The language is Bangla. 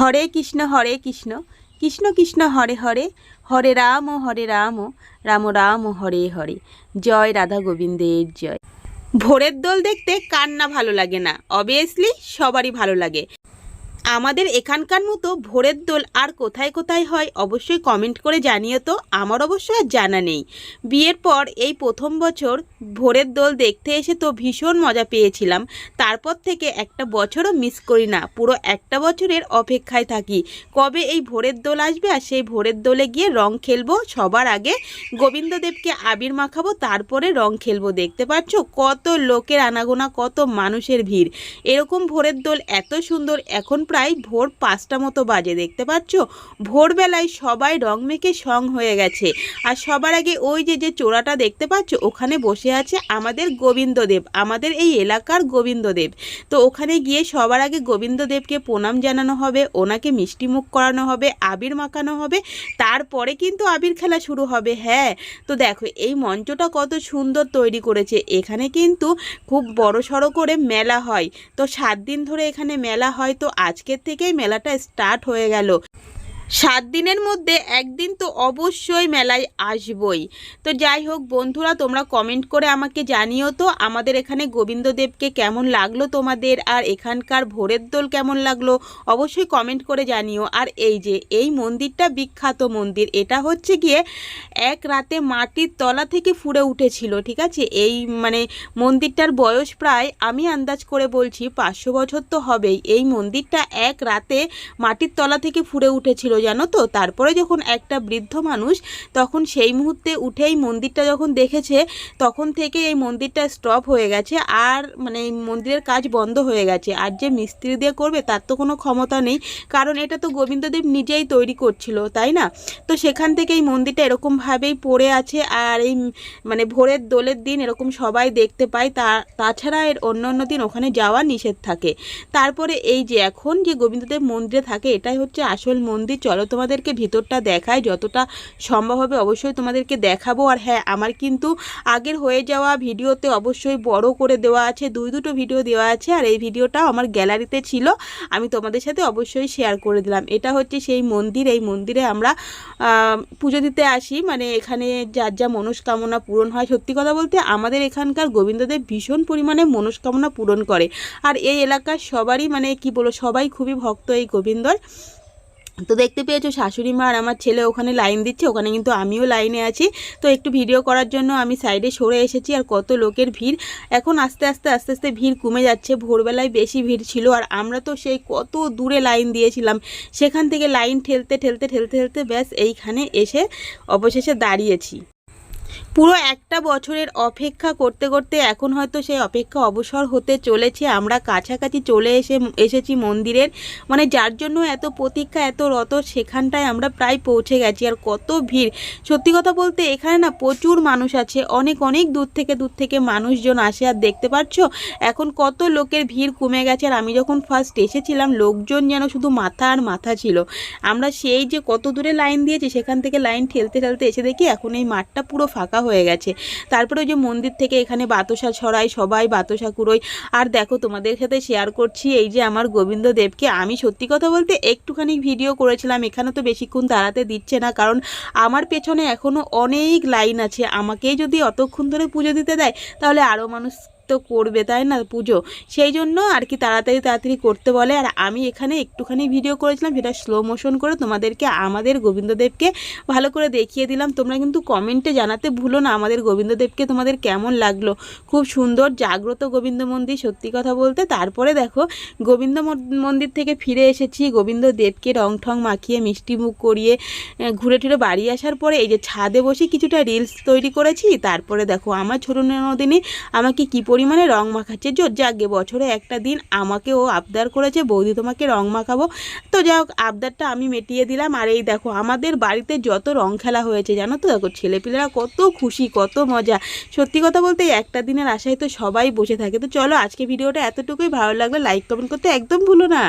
হরে কৃষ্ণ হরে কৃষ্ণ কৃষ্ণ কৃষ্ণ, হরে হরে হরে রাম হরে রাম রাম রাম, হরে হরে। জয় রাধা গোবিন্দের জয়। ভোরের দোল দেখতে কার না ভালো লাগে না? অবভিয়াসলি সবারই ভালো লাগে। আমাদের এখানকার মতো ভোরের দোল আর কোথায় কোথায় হয় অবশ্যই কমেন্ট করে জানিও তো, আমার অবশ্য আর জানা নেই। বিয়ের পর এই প্রথম বছর ভোরের দোল দেখতে এসে তো ভীষণ মজা পেয়েছিলাম। তারপর থেকে একটা বছরও মিস করি না, পুরো একটা বছরের অপেক্ষায় থাকি। কবে এই ভোরের দোল আসবে আর সেই ভোরের দোলে গিয়ে রং খেলব? সবার আগে গোবিন্দদেবকে আবির মাখাবো, তারপরে রং খেলব। দেখতে পাচ্ছ কত লোকের আনাগোনা, কত মানুষের ভিড়। এরকম ভোরের দোল এত সুন্দর, এখন প্রায় ভোর পাঁচটা মতো বাজে, দেখতে পাচ্ছ? ভোরবেলায় সবাই রং মেখে সং হয়ে গেছে। আর সবার আগে ওই যে যে চোরাটা দেখতে পাচ্ছ, ওখানে বসে আছে আমাদের গোবিন্দদেব, আমাদের এই এলাকার গোবিন্দদেব। তো ওখানে গিয়ে সবার আগে গোবিন্দদেবকে প্রণাম জানানো হবে, ওনাকে মিষ্টি মুখ করানো হবে, আবির মাখানো হবে, তারপরে কিন্তু আবির খেলা শুরু হবে হ্যাঁ। তো দেখো, এই মঞ্চটা কত সুন্দর তৈরি করেছে। এখানে কিন্তু খুব বড় সড়ো করে মেলা হয়। তো সাত দিন ধরে এখানে মেলা হয়। তো আজকের থেকেই মেলাটা স্টার্ট হয়ে গেল। সাত দিনের মধ্যে একদিন তো অবশ্যই মেলায় আসবই। তো যাই হোক বন্ধুরা, তোমরা কমেন্ট করে আমাকে জানিও তো আমাদের এখানে গোবিন্দদেবকে কেমন লাগল তোমাদের আর এখানকার ভোরের দোল কেমন লাগল অবশ্যই কমেন্ট করে জানিও। আর এই যে, এই মন্দিরটা বিখ্যাত মন্দির, এটা হচ্ছে গিয়ে এক রাতে মাটির তলা থেকে ফুড়ে উঠেছিল, ঠিক আছে? এই মানে মন্দিরটার বয়স প্রায়, আমি আন্দাজ করে বলছি পাঁচশো বছর তো হবেই। এই মন্দিরটা এক রাতে মাটির তলা থেকে ফুড়ে উঠেছিল জানো তো? তারপরে যখন একটা বৃদ্ধ মানুষ তখন সেই মুহূর্তে উঠেই মন্দিরটা যখন দেখেছে, তখন থেকে এই মন্দিরটা স্টপ হয়ে গেছে আর মানে এই মন্দিরের কাজ বন্ধ হয়ে গেছে। আর যে মিস্ত্রি দিয়ে করবে তার তো কোনো ক্ষমতা নেই। কারণ এটা তো গোবিন্দদেব নিজেই তৈরি করছিল, তাই না? তো সেখান থেকে এই মন্দিরটা এরকমভাবেই পড়ে আছে আর এই মানে ভোরের দোলের দিন এরকম সবাই দেখতে পায়। তা, তাছাড়া এর অন্য অন্য দিন ওখানে যাওয়া নিষেধ থাকে। তারপরে এই যে এখন যে গোবিন্দদেব মন্দিরে থাকে, এটাই হচ্ছে আসল মন্দির। চলো তোমাদেরকে ভিতরটা দেখায় যতটা সম্ভব হবে অবশ্যই তোমাদেরকে দেখাবো। আর হ্যাঁ আমার কিন্তু আগের হয়ে যাওয়া ভিডিওতে অবশ্যই বড় করে দেওয়া আছে, দুই দুটো ভিডিও দেওয়া আছে, আর এই ভিডিওটাও আমার গ্যালারিতে ছিল। আমি তোমাদের সাথে অবশ্যই শেয়ার করে দিলাম। এটা হচ্ছে সেই মন্দির, এই মন্দিরে আমরা পুজো দিতে আসি। মানে এখানে যার যা মনস্কামনা পূরণ হয়। সত্যি কথা বলতে আমাদের এখানকার গোবিন্দদেব ভীষণ পরিমাণে মনস্কামনা পূরণ করে। আর এই এলাকার সবারই মানে কি বলো সবাই খুবই ভক্ত এই গোবিন্দর। তো দেখতে পেয়েছ শাশুড়ি মা আর আমার ছেলে ওখানে লাইন দিচ্ছে, ওখানে কিন্তু আমিও লাইনে আছি। তো একটু ভিডিও করার জন্য আমি সাইডে সরে এসেছি আর কত লোকের ভিড়। এখন আস্তে আস্তে আস্তে আস্তে ভিড় কমে যাচ্ছে, ভোরবেলায় বেশি ভিড় ছিল আর আমরা তো সেই কত দূরে লাইন দিয়েছিলাম। সেখান থেকে লাইন ঠেলতে ঠেলতে ঠেলতে ঠেলতে ব্যাস এইখানে এসে অবশেষে দাঁড়িয়েছি। পুরো একটা বছরের অপেক্ষা করতে করতে এখন হয়তো সেই অপেক্ষা অবসর হতে চলেছে। আমরা কাছাকাছি চলে এসে, এসেছি মন্দিরের। মানে যার জন্য এত প্রতীক্ষা, এত রত, সেখানটায় আমরা প্রায় পৌঁছে গেছি। আর কত ভিড়! সত্যি কথা বলতে এখানে না প্রচুর মানুষ আছে। অনেক অনেক দূর থেকে দূর থেকে মানুষজন আসে। আর দেখতে পাচ্ছ, এখন কত লোকের ভিড় কমে গেছে। আর আমি যখন ফার্স্ট এসেছিলাম, লোকজন যেন শুধু মাথা আর মাথা ছিল। আমরা সেই যে কত দূরে লাইন দিয়েছি, সেখান থেকে লাইন ঠেলতে ঠেলতে এসে দেখি এখন এই মাঠটা পুরো ফাঁকা হয়ে গেছে। তারপরে ওই যে মন্দির থেকে এখানে বাতাসা ছড়াই সবাই বাতাসা কুড়োয় আর দেখো তোমাদের সাথে শেয়ার করছি, এই যে আমার গোবিন্দ দেবকে আমি সত্যি কথা বলতে একটুখানি ভিডিও করেছিলাম, এখানে তো বেশিক্ষণ দাঁড়াতে দিচ্ছে না। কারণ আমার পেছনে এখনও অনেক লাইন আছে। আমাকেই যদি অতক্ষণ ধরে পুজো দিতে দেয়, তাহলে আরও মানুষ তো করবে, তাই না, পুজো? সেই জন্য আর কি তাড়াতাড়ি তাড়াতাড়ি করতে বলে। আর আমি এখানে একটুখানি ভিডিও করেছিলাম, সেটা স্লো মোশন করে তোমাদেরকে, আমাদের গোবিন্দদেবকে ভালো করে দেখিয়ে দিলাম। তোমরা কিন্তু কমেন্টে জানাতে ভুলো না আমাদের গোবিন্দদেবকে তোমাদের কেমন লাগল। খুব সুন্দর, জাগ্রত গোবিন্দ মন্দির, সত্যি কথা বলতে। তারপরে দেখো, গোবিন্দ মন- মন্দির থেকে ফিরে এসেছি। গোবিন্দ দেবকে রং ঠং মাখিয়ে, মিষ্টি মুখ করিয়ে ঘুরে টুরে বাড়ি আসার পরে এই যে ছাদে বসে কিছুটা রিলস তৈরি করেছি। তারপরে দেখো, আমার ছোটো নদিনী আমাকে কি পরিমাণে রং মাখাচ্ছে। জোর যাগে বছরে একটা দিন আমাকে ও আবদার করেছে, বৌদি তোমাকে রং মাখাবো। তো যাই হোক, আবদারটা আমি মেটিয়ে দিলাম। আর এই দেখো, আমাদের বাড়িতে যত রং খেলা হয়েছে, জানো তো? দেখো, ছেলেপিলেরা কত খুশি, কত মজা। সত্যি কথা বলতে একটা দিনের আশায় তো সবাই বসে থাকে। তো চলো, আজকে ভিডিওটা এতটুকুই। ভালো লাগলে লাইক, কমেন্ট করতে একদম ভুলো না।